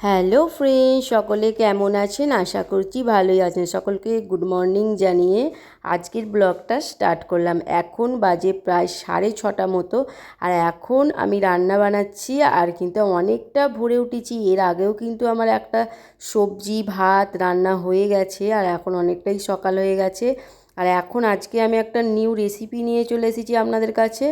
Hello friend সকলে কেমন আছেন? আশা করছি ভালোই আছেন। সকলকে গুড মর্নিং জানিয়ে আজকের ব্লগটা স্টার্ট করলাম। এখন বাজে প্রায় সাড়ে ছটা মতো। আর এখন আমি রান্না বানাচ্ছি আর কিন্তু অনেকটা ভরে উঠেছি। এর আগেও কিন্তু আমার একটা সবজি, ভাত রান্না হয়ে গেছে আর এখন অনেকটাই সকাল হয়ে গেছে। আর এখন আজকে আমি একটা নিউ রেসিপি নিয়ে চলে এসেছি আপনাদের কাছে।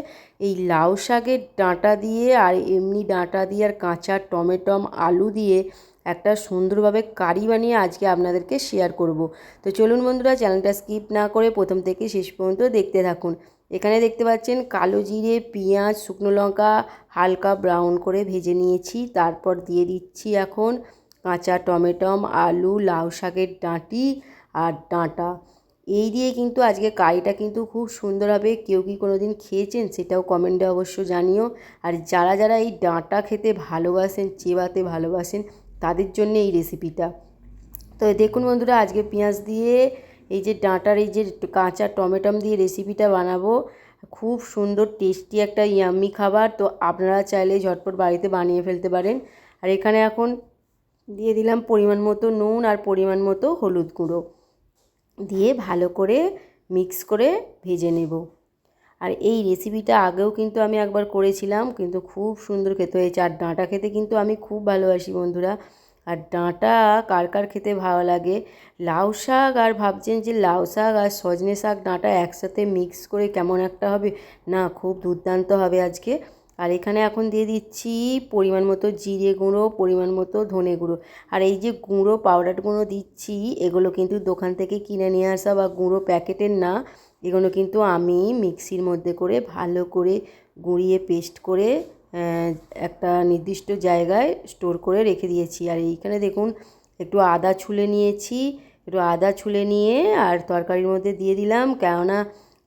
এই লাউ শাকের ডাঁটা দিয়ে আর এমনি ডাঁটা দিয়ে আর কাঁচা টমেটম আলু দিয়ে একটা সুন্দরভাবে কারি বানিয়ে আজকে আপনাদেরকে শেয়ার করব। তো চলুন বন্ধুরা চ্যানেলটা স্কিপ না করে প্রথম থেকে শেষ পর্যন্ত দেখতে থাকুন। এখানে দেখতে পাচ্ছেন কালো জিরে, পেঁয়াজ, শুকনো লঙ্কা হালকা ব্রাউন করে ভেজে নিয়েছি। তারপর দিয়ে দিচ্ছি এখন কাঁচা টমেটম, আলু, লাউ শাকের ডাঁটি আর ডাঁটা। এই দিয়ে কিন্তু আজকে কারিটা কিন্তু খুব সুন্দর হবে। কেউ কি কোনো দিন খেয়েছেন? সেটাও কমেন্টে অবশ্য জানিও। আর যারা যারা এই ডাঁটা খেতে ভালোবাসেন, চেবাতে ভালোবাসেন, তাদের জন্য এই রেসিপিটা তো দেখুন বন্ধুরা, আজকে পেঁয়াজ দিয়ে এই যে ডাঁটার এই যে কাঁচা টমেটম দিয়ে রেসিপিটা বানাবো। খুব সুন্দর টেস্টি একটা ইয়াম্মি খাবার। তো আপনারা চাইলে ঝটপট বাড়িতে বানিয়ে ফেলতে পারেন। আর এখানে এখন দিয়ে দিলাম পরিমাণ মতো নুন আর পরিমাণ মতো হলুদ গুঁড়ো। দিয়ে ভালো করে মিক্স করে ভেজে নেব। আর এই রেসিপিটা আগেও কিন্তু আমি একবার করেছিলাম, কিন্তু খুব সুন্দর খেতে হয়েছে। আর ডাঁটা খেতে কিন্তু আমি খুব ভালোবাসি বন্ধুরা। আর ডাঁটা কার কার খেতে ভালো লাগে? লাউ শাক আর ভাবছেন যে লাউ শাক আর সজনে শাক ডাঁটা একসাথে মিক্স করে কেমন একটা হবে? না, খুব দুর্দান্ত হবে আজকে। আর এখানে এখন দিয়ে দিচ্ছি পরিমাণ মতো জিরে গুঁড়ো, পরিমাণ মতো ধনে গুঁড়ো। আর এই যে গুঁড়ো পাউডার গুঁড়ো দিচ্ছি, এগুলো কিন্তু দোকান থেকে কিনে নিয়ে আসা বা গুঁড়ো প্যাকেটের না, এগুলো কিন্তু আমি মিক্সির মধ্যে করে ভালো করে গুঁড়িয়ে পেস্ট করে একটা নির্দিষ্ট জায়গায় স্টোর করে রেখে দিয়েছি। আর এইখানে দেখুন, একটু আদা ছুলে নিয়েছি, একটু আদা ছুলে নিয়ে আর তরকারির মধ্যে দিয়ে দিলাম। কেননা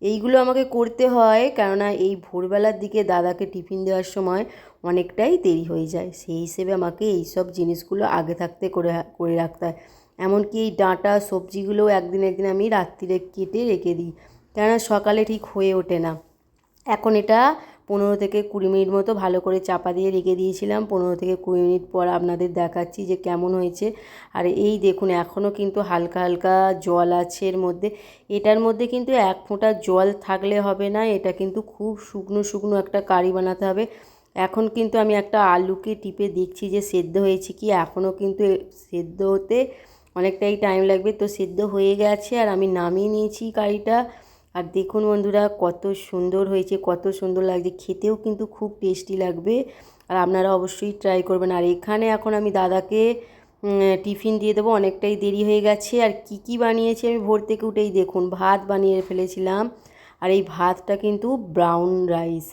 এইগুলো আমাকে করতে হয়। কেননা এই ভোরবেলার দিকে দাদাকে টিফিন দেওয়ার সময় অনেকটাই দেরি হয়ে যায়। সেই হিসেবে আমাকে এই সব জিনিসগুলো আগে থাকতে করে করে রাখতে হয়। এমনকি এই ডাঁটা, সবজিগুলোও একদিন একদিন আমি রাত্রিরে কেটে রেখে দিই। কেননা সকালে ঠিক হয়ে ওঠে না। এখন এটা পনেরো থেকে কুড়ি মিনিট মতো ভালো করে চাপা দিয়ে রেখে দিয়েছিলাম। পনেরো থেকে কুড়ি মিনিট পর আপনাদের দেখাচ্ছি যে কেমন হয়েছে। আর এই দেখুন এখনও কিন্তু হালকা হালকা জল আছে এর মধ্যে। এটার মধ্যে কিন্তু এক ফোঁটা জল থাকলে হবে না, এটা কিন্তু খুব শুকনো শুকনো একটা কারি বানাতে হবে। এখন কিন্তু আমি একটা আলুকে টিপে দেখছি যে সেদ্ধ হয়েছে কি এখনও কিন্তু সেদ্ধ হতে অনেকটাই টাইম লাগবে। তো সেদ্ধ হয়ে গেছে আর আমি নামিয়ে নিয়েছি কারিটা। আর দেখুন বন্ধুরা, কত সুন্দর হয়েছে, কত সুন্দর লাগছে। খেতেও কিন্তু খুব টেস্টি লাগবে আর আপনারা অবশ্যই ট্রাই করবেন। আর এখানে এখন আমি দাদাকে টিফিন দিয়ে দেবো। অনেকটাই দেরি হয়ে গেছে। আর কি কি বানিয়েছি আমি ভোর থেকে উঠেই দেখুন, ভাত বানিয়ে ফেলেছিলাম। আর এই ভাতটা কিন্তু ব্রাউন রাইস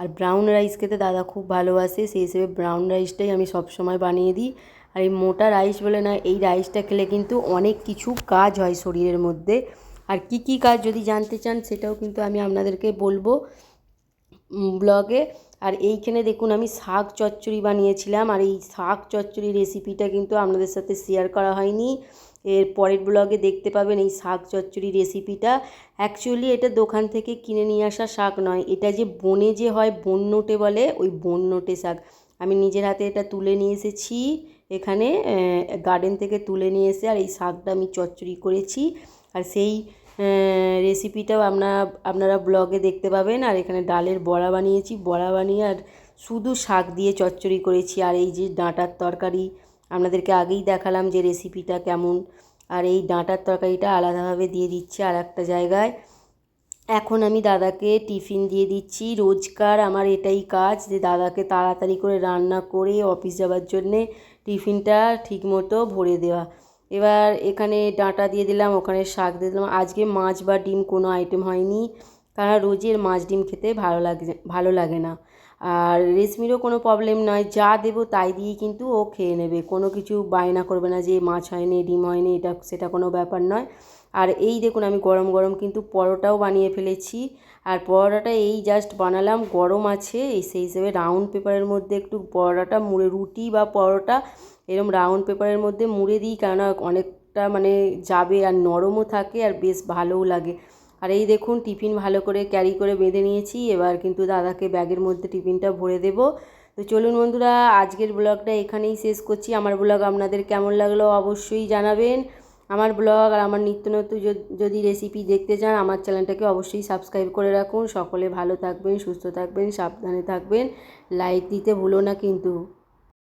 আর ব্রাউন রাইস খেতে দাদা খুব ভালোবাসে, সেই হিসেবে ব্রাউন রাইসটাই আমি সবসময় বানিয়ে দিই। আর এই মোটা রাইস বলে না, এই রাইসটা খেলে কিন্তু অনেক কিছু কাজ হয় শরীরের মধ্যে। আর কি কি কাজ যদি জানতে চান সেটাও কিন্তু আমি আপনাদেরকে বলব ব্লগে। আর এইখানে দেখুন আমি শাক চচ্চড়ি বানিয়েছিলাম আর এই শাক চচ্চড়ি রেসিপিটা কিন্তু আপনাদের সাথে শেয়ার করা হয়নি। এর পরের ব্লগে দেখতে পাবেন এই শাক চচ্চড়ি রেসিপিটা অ্যাকচুয়ালি এটা দোকান থেকে কিনে নিয়ে আসা শাক নয়, এটা যে বনে যে হয় বন্যটে বলে, ওই বন্যটে শাক। আমি নিজের হাতে এটা তুলে নিয়ে এসেছি, এখানে গার্ডেন থেকে তুলে নিয়ে এসে আর এই শাকটা আমি চচ্চড়ি করেছি। আর সেই রেসিপিটাও আপনারা আপনারা ব্লগে দেখতে পাবেন। আর এখানে ডালের বড়া বানিয়েছি। বড়া বানিয়ে আর শুধু শাক দিয়ে চচ্চড়ি করেছি। আর এই যে ডাঁটার তরকারি, আপনাদেরকে আগেই দেখালাম যে রেসিপিটা কেমন। আর এই ডাঁটার তরকারিটা আলাদাভাবে দিয়ে দিচ্ছে আর একটা জায়গায়। এখন আমি দাদাকে টিফিন দিয়ে দিচ্ছি। রোজকার আমার এটাই কাজ যে দাদাকে তাড়াতাড়ি করে রান্না করে অফিস যাওয়ার জন্যে টিফিনটা ঠিকমতো ভরে দেওয়া। এবার এখানে ডাঁটা দিয়ে দিলাম, ওখানে শাক দিয়ে দিলাম। আজকে মাছ বা ডিম কোনো আইটেম হয়নি, কারণ রোজের মাছ ডিম খেতে ভালো লাগে ভালো লাগে না। আর রেশমিরও কোনো প্রবলেম নয়, যা দেবো তাই দিয়েই কিন্তু ও খেয়ে নেবে। কোনো কিছু বায়না করবে না যে মাছ হয়নি, ডিম হয়নি, এটা, সেটা কোনো ব্যাপার নয়। আর এই দেখুন আমি গরম গরম কিন্তু পরোটাও বানিয়ে ফেলেছি। আর পরোটাটা এই জাস্ট বানালাম, গরম আছে সেই হিসেবে রাউন্ড পেপারের মধ্যে একটু পরোটাটা, মুড়ে রুটি বা পরোটা এরম রাউন্ড পেপারের মধ্যে মুড়ে দিই কেননা অনেকটা মানে যাবে আর নরমও থাকে আর বেশ ভালোও লাগে। আর এই দেখুন, টিফিন ভালো করে ক্যারি করে বেঁধে নিয়েছি। এবার কিন্তু দাদাকে ব্যাগের মধ্যে টিফিনটা ভরে দেব। তো চলুন বন্ধুরা, আজকের ব্লগটা এখানেই শেষ করছি। আমার ব্লগ আপনাদের কেমন লাগল অবশ্যই জানাবেন। আমার ব্লগ আর আমার নিত্য নতুন যদি- রেসিপি দেখতে চান, আমার চ্যানেলটাকে অবশ্যই সাবস্ক্রাইব করে রাখুন। সকলে ভালো থাকবেন, সুস্থ থাকবেন, সাবধানে থাকবেন। লাইক দিতে ভুলো না কিন্তু।